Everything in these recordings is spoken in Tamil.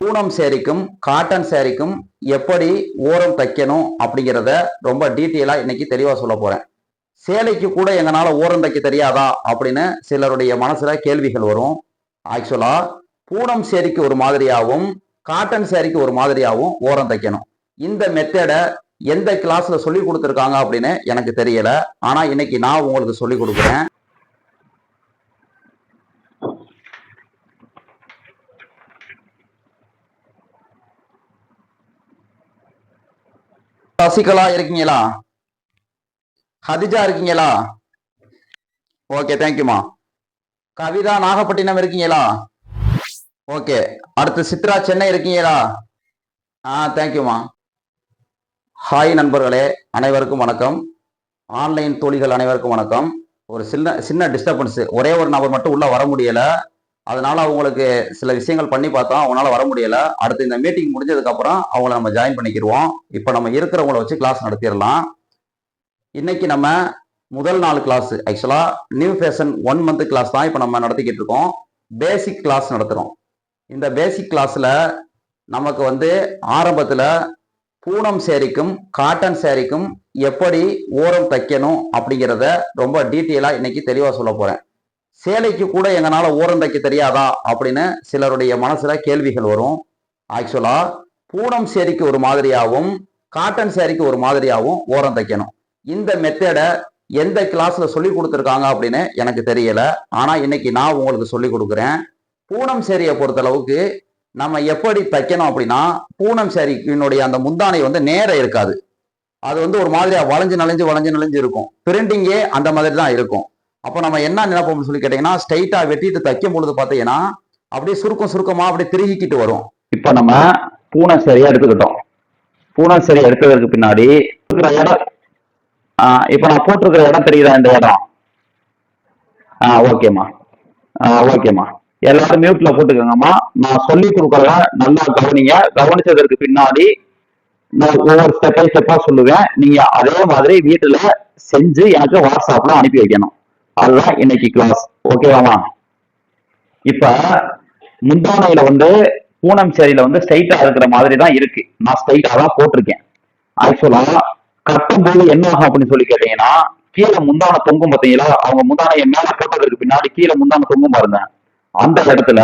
பூனம் சேரிக்கும் காட்டன் சேரிக்கும் எப்படி ஓரம் தைக்கணும் அப்படிங்கிறத ரொம்ப டீட்டெயிலாக இன்னைக்கு தெளிவாக சொல்ல போகிறேன் சேலைக்கு கூட எங்களால ஓரம் தைக்க தெரியாதா அப்படின்னு சிலருடைய மனசில் கேள்விகள் வரும். ஆக்சுவலாக பூனம் சேரிக்கு ஒரு மாதிரியாகவும் காட்டன் சேரிக்கு ஒரு மாதிரியாகவும் ஓரம் தைக்கணும். இந்த மெத்தடை எந்த கிளாஸில் சொல்லி கொடுத்துருக்காங்க அப்படின்னு எனக்கு தெரியல. ஆனால் இன்னைக்கு நான் உங்களுக்கு சொல்லி கொடுக்குறேன். சசிகலா இருக்கீங்களா? ஹதிஜா இருக்கீங்களா? ஓகே தேங்க்யூமா கவிதா நாகப்பட்டினம் இருக்கீங்களா? ஓகே அடுத்து சித்ரா சென்னை இருக்கீங்களா? ஆ தேங்க்யூமா ஹாய் நண்பர்களே. அனைவருக்கும் வணக்கம். ஆன்லைன் தோழிகள் அனைவருக்கும் வணக்கம். ஒரு சின்ன சின்ன டிஸ்டர்பன்ஸ் ஒரே ஒரு நபர் மட்டும் உள்ள வர முடியல. அதனால அவங்களுக்கு சில விஷயங்கள் பண்ணி பார்த்தோம் அவங்களால வர முடியல. அடுத்து இந்த மீட்டிங் முடிஞ்சதுக்கப்புறம் அவங்கள நம்ம ஜாயின் பண்ணிக்கிடுவோம் இப்போ நம்ம இருக்கிறவங்கள வச்சு கிளாஸ் நடத்திடலாம். இன்னைக்கு நம்ம முதல் நாள் கிளாஸ் ஆக்சுவலாக new fashion one month class தான் இப்போ நம்ம நடத்திக்கிட்டு இருக்கோம். பேசிக் கிளாஸ் நடத்துகிறோம் இந்த பேசிக் கிளாஸில் நமக்கு வந்து ஆரம்பத்தில் பூனம் சேரிக்கும் காட்டன் சேரிக்கும் எப்படி ஓரம் தைக்கணும் அப்படிங்கிறத ரொம்ப டீட்டெயிலாக இன்னைக்கு தெளிவாக சொல்ல போகிறேன் சேலைக்கு கூட எங்களால் ஓரம் தைக்க தெரியாதா அப்படின்னு சிலருடைய மனசில் கேள்விகள் வரும். ஆக்சுவலாக பூனம் சேரிக்கு ஒரு மாதிரியாகவும் காட்டன் சேரிக்கு ஒரு மாதிரியாகவும் ஓரம் தைக்கணும் இந்த மெத்தடை எந்த கிளாஸில் சொல்லி கொடுத்துருக்காங்க அப்படின்னு எனக்கு தெரியலை. ஆனால் இன்னைக்கு நான் உங்களுக்கு சொல்லி கொடுக்குறேன். பூனம் சேரியை பொறுத்தளவுக்கு நம்ம எப்படி தைக்கணும் அப்படின்னா பூனம் சேரியினுடைய அந்த முந்தானை வந்து நேரம் இருக்காது. அது வந்து ஒரு மாதிரியா வளைஞ்சு நலைஞ்சு வளைஞ்சு நலைஞ்சு இருக்கும். பிரிண்டிங்கே அந்த மாதிரி தான் இருக்கும். அப்போ நம்ம என்ன நினைப்போம்னு சொல்லி கேட்டீங்கன்னா ஸ்ட்ரைட்டா வெட்டிட்டு தைக்கும் பொழுது பார்த்தீங்கன்னா அப்படியே சுருக்கம் சுருக்கமா அப்படியே திருகிக்கிட்டு வரும். இப்போ நம்ம பூனை சரியா எடுத்துக்கிட்டோம். பூனை சரி எடுத்ததற்கு பின்னாடி இடம் ஆஹ் இப்போ நான் போட்டிருக்கிற இடம் தெரியுதா இந்த இடம்? ஆ ஓகேம்மா. ஆ ஓகேம்மா. எல்லாரும் மியூட்ல போட்டுக்கோங்கம்மா. நான் சொல்லி கொடுக்கறத நல்லா கவனிங்க. கவனிச்சதற்கு பின்னாடி நான் ஒவ்வொரு ஸ்டெப் பை ஸ்டெப்பா சொல்லுவேன். நீங்க அதே மாதிரி வீட்டுல செஞ்சு எனக்கு வாட்ஸ்அப்ல அனுப்பி வைக்கணும். அதுதான் இன்னைக்கு கிளாஸ் ஓகேவாமா இப்ப முந்தானையில வந்து பூனம் சேரியில வந்து ஸ்ட்ரைட்டா இருக்கிற மாதிரி தான் இருக்கு. நான் ஸ்ட்ரைட்டா தான் போட்டிருக்கேன். ஆக்சுவலா கட்டும்போது என்ன ஆகும் அப்படின்னு சொல்லி கேட்டீங்கன்னா கீழே முந்தான தொங்கும் பார்த்தீங்களா? அவங்க முந்தானைய மேல போட்டதற்கு பின்னாடி கீழே முந்தான தொங்கும் பாருங்க. அந்த இடத்துல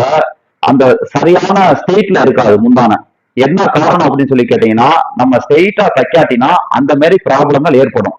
அந்த சரியான ஸ்டேட்ல இருக்காது முந்தான. என்ன காரணம் அப்படின்னு சொல்லி கேட்டீங்கன்னா நம்ம ஸ்ட்ரெயிட்டா தைக்காட்டினா அந்த மாதிரி ப்ராப்ளங்கள் ஏற்படும்.